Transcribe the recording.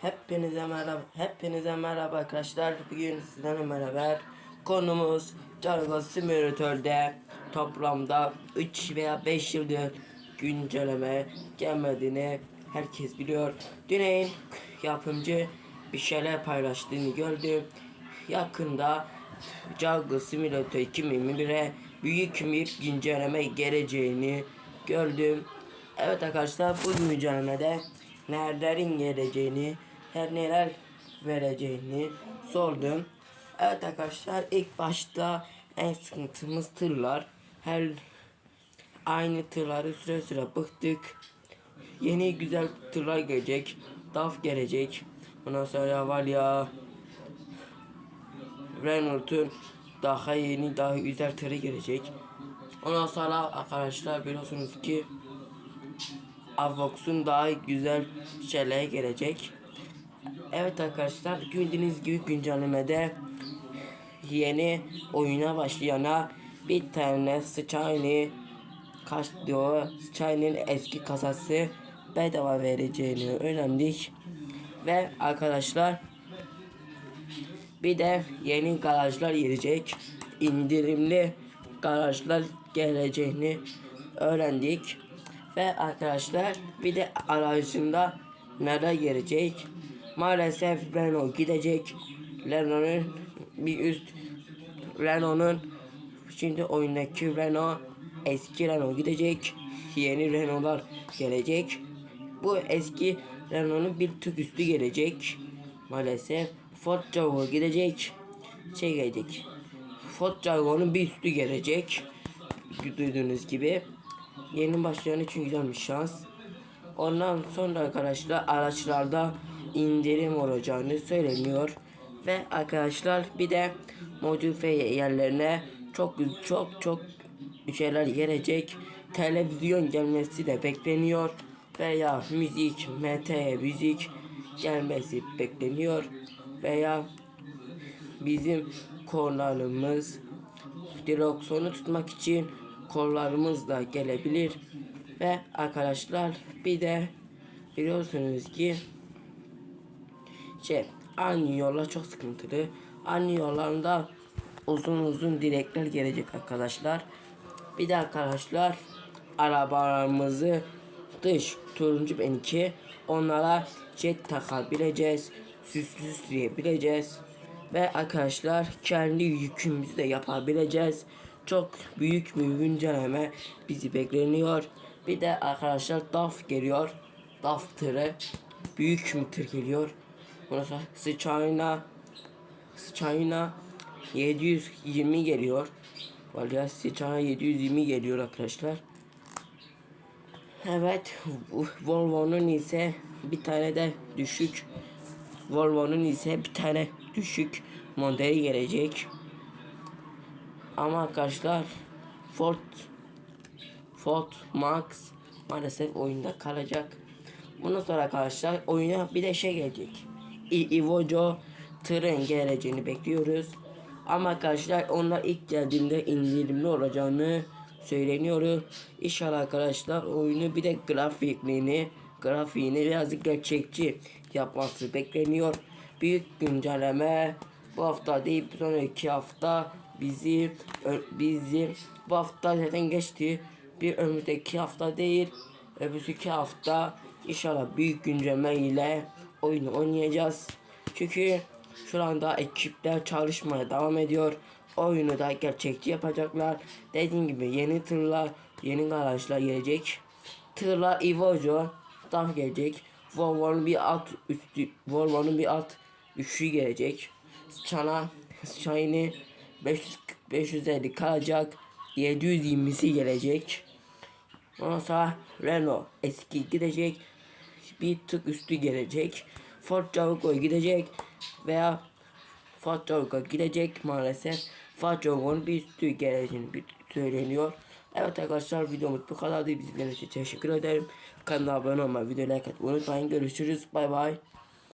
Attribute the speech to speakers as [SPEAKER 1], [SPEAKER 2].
[SPEAKER 1] Hepinize merhaba, hepinize merhaba arkadaşlar. Bugün sizlerle beraber konumuz Jargon Simülatör'de toplamda 3 veya 5 yıldır güncelleme gelmediğini herkes biliyor. Düneyin yapımcı bir şeyler paylaştığını gördüm. Yakında Jargon Simulator 2021'e büyük bir güncelleme geleceğini gördüm. Evet arkadaşlar bu güncellemede nerelerin geleceğini, her neler vereceğini sordum. Evet arkadaşlar ilk başta en sıkıntımız tırlar. Her aynı tırları süre süre bıktık. Yeni güzel tırlar gelecek. DAF gelecek. Ondan sonra var ya Renault'un daha yeni daha güzel tırı gelecek. Ondan sonra arkadaşlar biliyorsunuz ki Avox'un daha güzel şeyler gelecek. Evet arkadaşlar gördüğünüz gibi güncellemede yeni oyuna başlayana bir tane Skyline kaç diyor Skyline'in eski kasası bedava vereceğini öğrendik. Ve arkadaşlar bir de yeni garajlar gelecek. indirimli garajlar geleceğini öğrendik. Ve arkadaşlar bir de aracında neler gelecek? Maalesef Renault gidecek. Renault'un bir üst Renault'un şimdi oyundaki Renault eski Renault gidecek. Yeni Renault'lar gelecek. Bu eski Renault'un bir tık üstü gelecek. Maalesef Ford Jaguar gidecek. Şey gelecek. Ford Jaguar'ın bir üstü gelecek. Duyduğunuz gibi. Yeni başlayan için güzel bir şans. Ondan sonra arkadaşlar araçlarda indirim olacağını söyleniyor. Ve arkadaşlar bir de modifiye yerlerine çok çok çok şeyler gelecek. Televizyon gelmesi de bekleniyor. Veya müzik, MT müzik gelmesi bekleniyor. Veya bizim kollarımız direksiyonu tutmak için kollarımız da gelebilir. Ve arkadaşlar bir de biliyorsunuz ki şey aynı yollar çok sıkıntılı. Aynı yollarında uzun uzun direkler gelecek arkadaşlar. Bir de arkadaşlar arabalarımızı dış turuncu benimki onlara jet takabileceğiz. Süslü süsleyebileceğiz. Ve arkadaşlar kendi yükümüzü de yapabileceğiz. Çok büyük bir güncelleme bizi bekleniyor. Bir de arkadaşlar DAF geliyor. DAF tırı. Büyük bir tır geliyor. Sonra China China 720 geliyor. Vallahi China 720 geliyor arkadaşlar. Evet Volvo'nun ise bir tane de düşük Volvo'nun ise bir tane düşük modeli gelecek. Ama arkadaşlar Ford Ford Max maalesef oyunda kalacak. Bundan sonra arkadaşlar oyuna bir de şey gelecek. Ivojo tırın geleceğini bekliyoruz. Ama arkadaşlar onlar ilk geldiğinde indirimli olacağını söyleniyor. İnşallah arkadaşlar oyunu bir de grafikliğini grafiğini birazcık gerçekçi yapması bekleniyor. Büyük güncelleme bu hafta değil sonraki hafta bizi bizi bu hafta zaten geçti. Bir önümüzdeki hafta değil önümüzdeki hafta inşallah büyük güncelleme ile oyunu oynayacağız. Çünkü şu anda ekipler çalışmaya devam ediyor. Oyunu da gerçekçi yapacaklar. Dediğim gibi yeni tırlar, yeni garajlar gelecek. Tırlar Evojo tam gelecek. Volvo'nun bir alt üstü, Volvo'nun bir alt üçlü gelecek. Çana, Shiny 500, 550 kalacak. 720'si gelecek. Ondan sonra Renault eski gidecek. Bir tık üstü gelecek. Ford Jaguar gidecek. Veya Ford Jaguar gidecek maalesef. Ford Jaguar'ın bir üstü geleceğini söyleniyor. Evet arkadaşlar videomuz bu kadardı. Bizden için teşekkür ederim. Kanala abone olmayı, video like atmayı unutmayın. Görüşürüz. Bay bay.